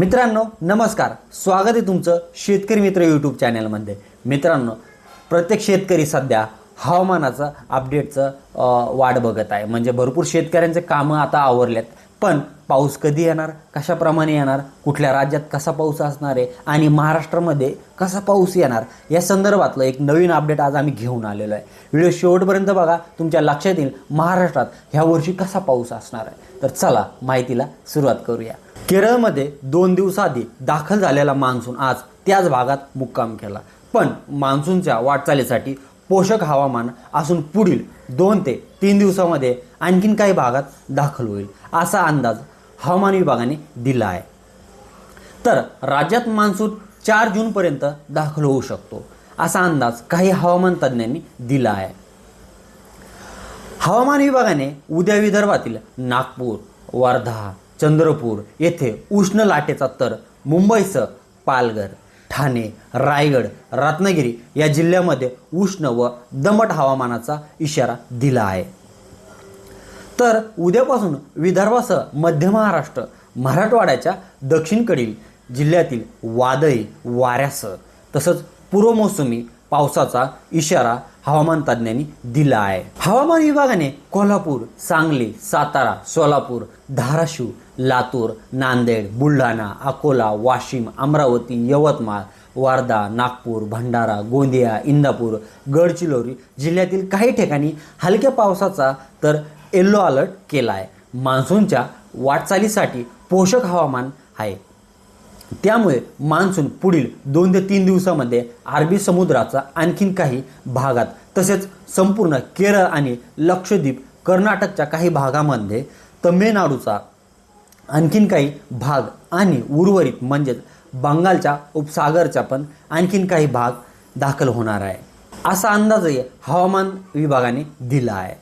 मित्रांनो नमस्कार. स्वागत आहे तुमचं शेतकरी मित्र यूट्यूब चॅनलमध्ये मित्रांनो प्रत्येक शेतकरी सध्या हवामानाचं अपडेटचं वाट बघत आहे. म्हणजे भरपूर शेतकऱ्यांचे कामं आता आवरल्यात पण पाऊस कधी येणार कशाप्रमाणे येणार कुठल्या राज्यात कसा पाऊस असणार आहे आणि महाराष्ट्रामध्ये कसा पाऊस येणार या संदर्भातलं एक नवीन अपडेट आज आम्ही घेऊन आलेलो आहे. व्हिडिओ शेवटपर्यंत बघा तुमच्या लक्षात येईल महाराष्ट्रात ह्या वर्षी कसा पाऊस असणार आहे. तर चला माहितीला सुरुवात करूया. केरळमध्ये दोन दिवसाआधी दाखल झालेला मान्सून आज त्याच भागात मुक्काम केला. पण मान्सूनच्या वाटचालीसाठी पोषक हवामान असून पुढील दोन ते तीन दिवसामध्ये आणखीन काही भागात दाखल होईल असा अंदाज हवामान विभागाने दिला आहे. तर राज्यात मान्सून चार जूनपर्यंत दाखल होऊ शकतो असा अंदाज काही हवामान तज्ज्ञांनी दिला आहे. हवामान विभागाने उद्या विदर्भातील नागपूर वर्धा चंद्रपूर येथे उष्ण लाटेचा तर मुंबईचं पालघर ठाणे रायगड रत्नागिरी या जिल्ह्यामध्ये उष्ण व दमट हवामानाचा इशारा दिला आहे. तर उद्यापासून विदर्भासह मध्य महाराष्ट्र मराठवाड्याच्या दक्षिणकडील जिल्ह्यातील वादळी वाऱ्यासह तसंच पूर्वमोसमी पावसाचा इशारा हवामान तज्ज्ञांनी दिला आहे. हवामान विभागाने कोल्हापूर सांगली सातारा सोलापूर धाराशिव लातूर नांदेड बुलढाणा अकोला वाशिम अमरावती यवतमाळ वर्धा नागपूर भंडारा गोंदिया इंदापूर गडचिरोली जिल्ह्यातील काही ठिकाणी हलक्या पावसाचा तर येल्लो अलर्ट केला आहे मान्सूनच्या वाटचालीसाठी पोषक हवामान आहे. त्यामुळे मान्सून पुढील दोन ते तीन दिवसामध्ये अरबी समुद्राचा आणखीन काही भागात तसेच संपूर्ण केरळ आणि लक्षद्वीप कर्नाटकच्या काही भागामध्ये तमिळनाडूचा आणखीन काही भाग आणि उर्वरित म्हणजेच बंगालच्या उपसागरचा पण आणखीन काही भाग दाखल होणार आहे. असा अंदाजही हवामान विभागाने दिला आहे.